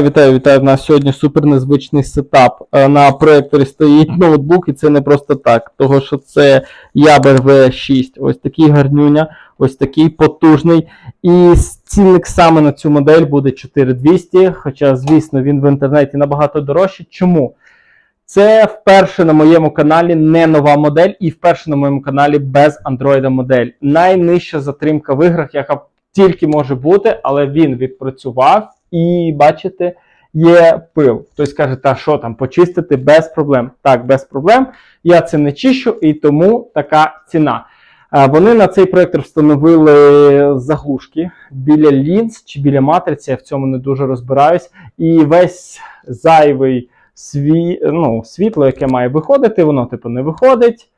Вітаю, вітаю. У нас сьогодні супер незвичний сетап. Е, На проєкторі стоїть ноутбук, і це не просто так, того що це Ябер V6. Ось такий гарнюня, ось такий потужний. І цінник саме на цю модель буде 4200, хоча, звісно, він в інтернеті набагато дорожчий. Чому? Це вперше на моєму каналі не нова модель, і вперше на моєму каналі без Android модель. Найнижча затримка в іграх, яка тільки може бути, але він відпрацював і бачите, є пил. Хтось каже, та що там, почистити без проблем. Так, без проблем. Я це не чищу, і тому така ціна. Е, Вони на цей проєктор встановили заглушки біля лінз чи біля матриці, я в цьому не дуже розбираюсь. І весь зайвий сві... ну, світло, яке має виходити, воно типу не виходить.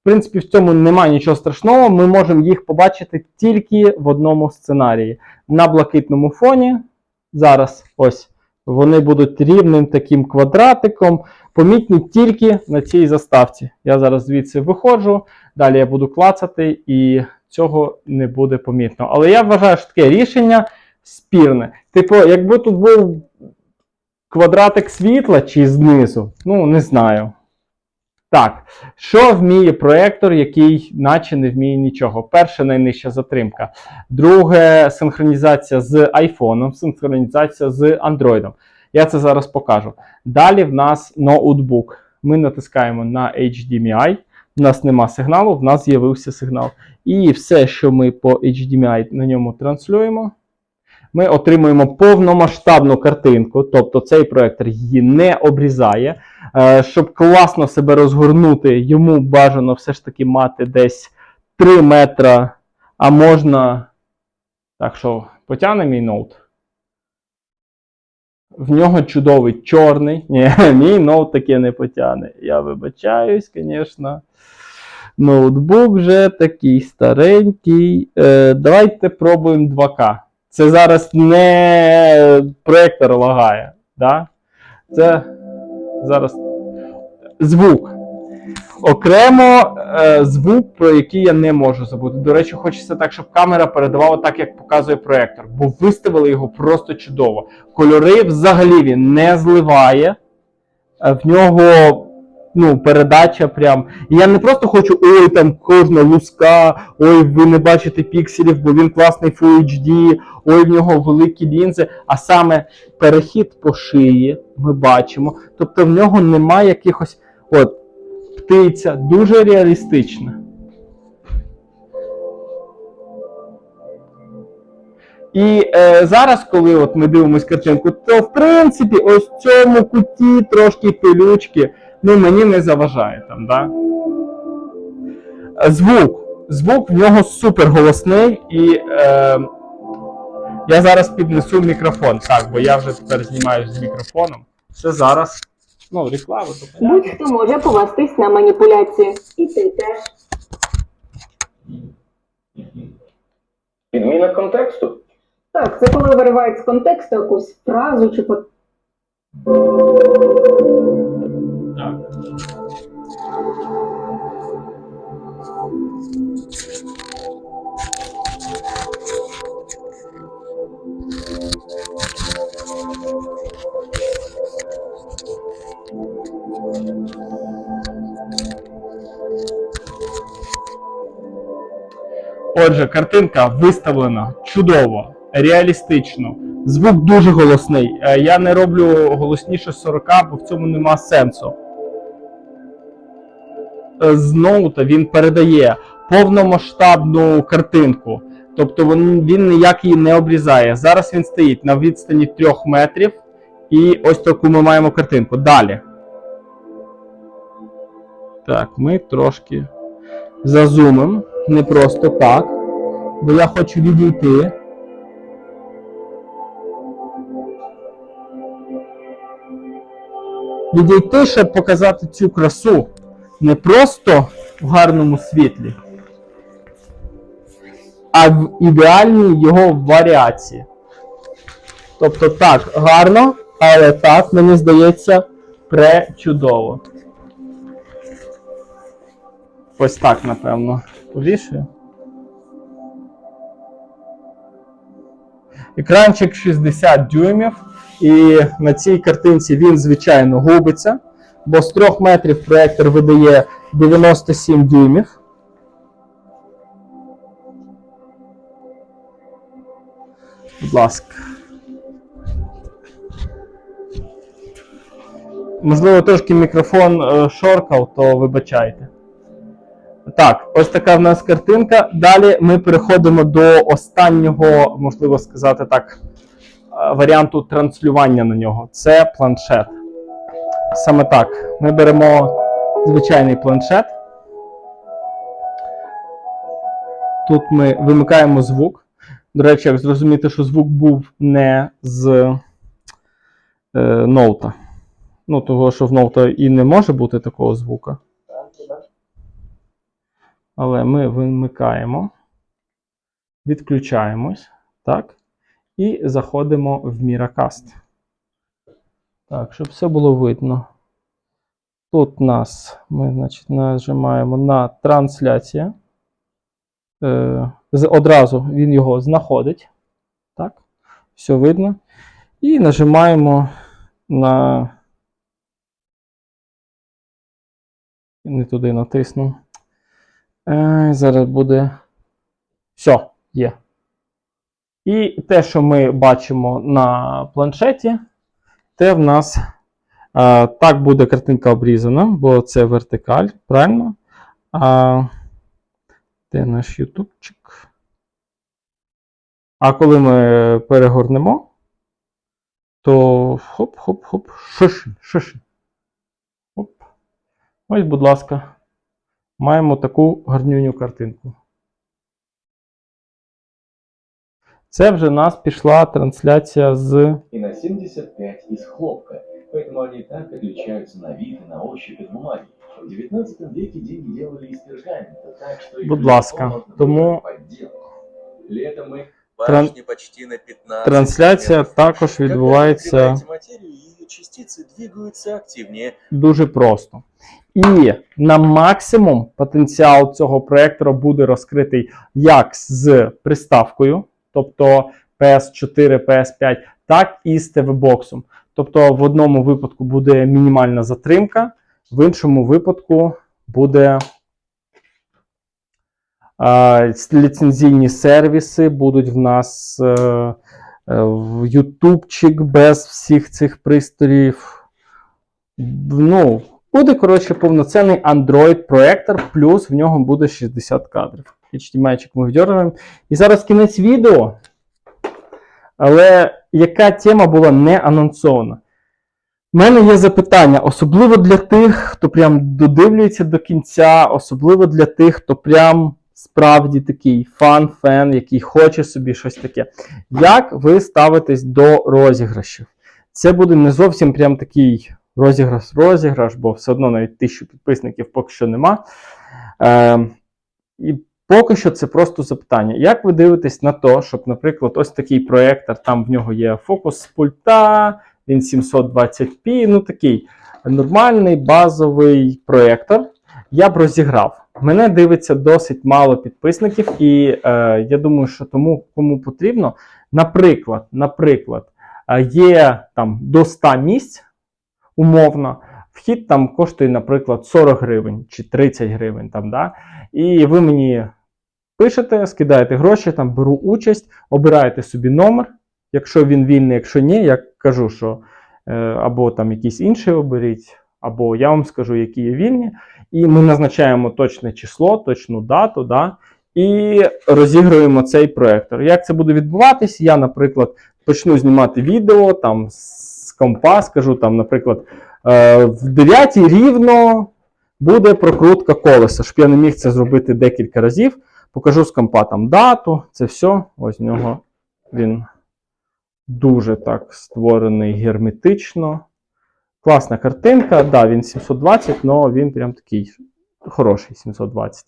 В принципі, в цьому немає нічого страшного. Ми можемо їх побачити тільки в одному сценарії. На блакитному фоні. Зараз ось вони будуть рівним таким квадратиком, помітні тільки на цій заставці. Я зараз звідси виходжу, далі я буду клацати, і цього не буде помітно. Але я вважаю, що таке рішення спірне. Типу, якби тут був квадратик світла чи знизу, ну не знаю. Так, що вміє проектор, який наче не вміє нічого? Перше, найнижча затримка. Друге, синхронізація з айфоном, синхронізація з Android. Я це зараз покажу. Далі в нас ноутбук. Ми натискаємо на HDMI. У нас нема сигналу, в нас з'явився сигнал. І все, що ми по HDMI на ньому транслюємо, ми отримуємо повномасштабну картинку, тобто цей проектор її не обрізає. Е, Щоб класно себе розгорнути, йому бажано все ж таки мати десь 3 метра, а можна. Так що, потягне мій ноут. В нього чудовий чорний. Ні, мій ноут таке не потягне. Я вибачаюсь, звісно. Ноутбук вже такий старенький. Е, давайте пробуємо 2К. Це зараз не проектор лагає. Да? Це зараз звук. Окремо е, звук, про який я не можу забути. До речі, хочеться так, щоб камера передавала так, як показує проектор, бо виставили його просто чудово. Кольори взагалі він не зливає. Е, В нього ну, передача прям. І я не просто хочу, ой, там кожна луска, ой, ви не бачите пікселів, бо він класний Full HD, ой, в нього великі лінзи, а саме перехід по шиї ми бачимо. Тобто в нього немає якихось. От, птиця, дуже реалістична. І е, зараз, коли от ми дивимося картинку, то в принципі ось в цьому куті трошки пилючки, ну мені не заважає там, да? Звук. Звук в нього супер голосний і е, я зараз піднесу мікрофон. Так, бо я вже тепер знімаю з мікрофоном. Це зараз. Ну, реклама, то. Будь-хто може повестись на маніпуляції. І ти теж. Підміна контексту. Так, це коли виривають з контексту якусь фразу чи по. Так. Отже, картинка виставлена чудово, реалістично. Звук дуже голосний. Е, Я не роблю голосніше 40, бо в цьому нема сенсу. Е, З ноута він передає повномасштабну картинку. Тобто він, він ніяк її не обрізає. Зараз він стоїть на відстані 3 метрів. І ось таку ми маємо картинку. Далі. Так, ми трошки зазумимо. Не просто так. Бо я хочу відійти. Відійти, щоб показати цю красу не просто в гарному світлі, а в ідеальній його варіації. Тобто так, гарно, але так, мені здається, пречудово. Ось так, напевно, повішую. Екранчик 60 дюймів. І на цій картинці він, звичайно, губиться, бо з 3 метрів проектор видає 97 дюймів. Будь ласка. Можливо, трошки мікрофон е, шоркав, то вибачайте. Так, ось така в нас картинка. Далі ми переходимо до останнього, можливо сказати так, е, варіанту транслювання на нього. Це планшет. Саме так. Ми беремо звичайний планшет. Тут ми вимикаємо звук. До речі, як зрозуміти, що звук був не з е, ноута. Ну, того, що в ноута і не може бути такого звука. Але ми вимикаємо, відключаємось, так, і заходимо в Miracast. Так, щоб все було видно. Тут нас ми, значить, нажимаємо на трансляція. Е, одразу він його знаходить. Так, все видно. І нажимаємо на. Не туди натиснув. Е, зараз буде. Все, є. І те, що ми бачимо на планшеті, те в нас е, так буде картинка обрізана, бо це вертикаль, правильно? А, де наш ютубчик? А коли ми перегорнемо, то хоп-хоп-хоп, шишин, шишин. Хоп. Ось, будь ласка маємо таку гарнюню картинку. Це вже в нас пішла трансляція з. и на 75 из хлопка, поэтому они так отличаются на вид и на ощупь от бумаги. В 19 веке деньги делали из пергамента, так что их Будь легко ласка, можно было тому- подделать. Летом мы Тран- Башни почти на 15 Трансляція метров. також Когда вы відбувається нагреваете материю, ее частицы двигаются активнее. дуже просто. І на максимум потенціал цього проєктора буде розкритий як з приставкою, тобто PS4, PS5, так і з TV-боксом. Тобто в одному випадку буде мінімальна затримка, в іншому випадку буде е, ліцензійні сервіси, будуть в нас е, е, в Ютубчик без всіх цих пристроїв. Ну, буде, коротше, повноцінний Android-проектор, плюс в нього буде 60 кадрів. HDMI ми вдернемо. І зараз кінець відео. Але яка тема була не анонсована? У мене є запитання, особливо для тих, хто прям додивлюється до кінця, особливо для тих, хто прям справді такий фан-фен, який хоче собі щось таке. Як ви ставитесь до розіграшів? Це буде не зовсім прям такий розіграш-розіграш, бо все одно навіть тисячу підписників поки що нема. Е, і поки що це просто запитання. Як ви дивитесь на те, щоб, наприклад, ось такий проєктор, там в нього є фокус з пульта, він 720p, ну такий нормальний базовий проєктор. Я б розіграв. Мене дивиться досить мало підписників, і е, я думаю, що тому, кому потрібно, наприклад, наприклад, е, є там до 100 місць, умовно, вхід там коштує, наприклад, 40 гривень чи 30 гривень. Там, да? І ви мені пишете, скидаєте гроші, там беру участь, обираєте собі номер. Якщо він вільний, якщо ні, я кажу, що е, або там якийсь інший оберіть, або я вам скажу, які є вільні. І ми назначаємо точне число, точну дату, да, і розігруємо цей проектор. Як це буде відбуватись? Я, наприклад, почну знімати відео там з компа, скажу там, наприклад, е, в 9 рівно буде прокрутка колеса, щоб я не міг це зробити декілька разів. Покажу з компа там дату, це все. Ось в нього він дуже так створений герметично. Класна картинка. Да, він 720, але він прям такий хороший 720.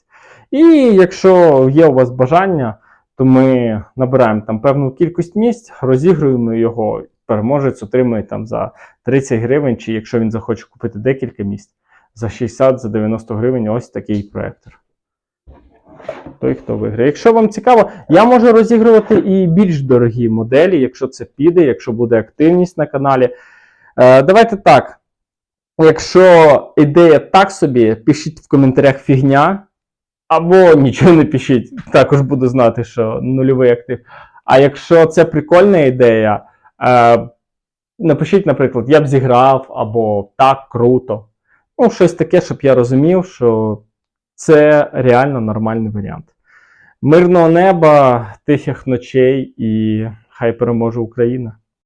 І якщо є у вас бажання, то ми набираємо там певну кількість місць, розігруємо його. Переможець отримує там за 30 гривень, чи якщо він захоче купити декілька місць, за 60, за 90 гривень ось такий проектор. Той, хто виграє. Якщо вам цікаво, я можу розігрувати і більш дорогі моделі, якщо це піде, якщо буде активність на каналі. Е, давайте так. Якщо ідея так собі, пишіть в коментарях фігня, або нічого не пишіть, також буду знати, що нульовий актив. А якщо це прикольна ідея, е, напишіть, наприклад, я б зіграв, або так, круто. Ну, щось таке, щоб я розумів, що це реально нормальний варіант. Мирного неба, тихих ночей і хай переможе Україна.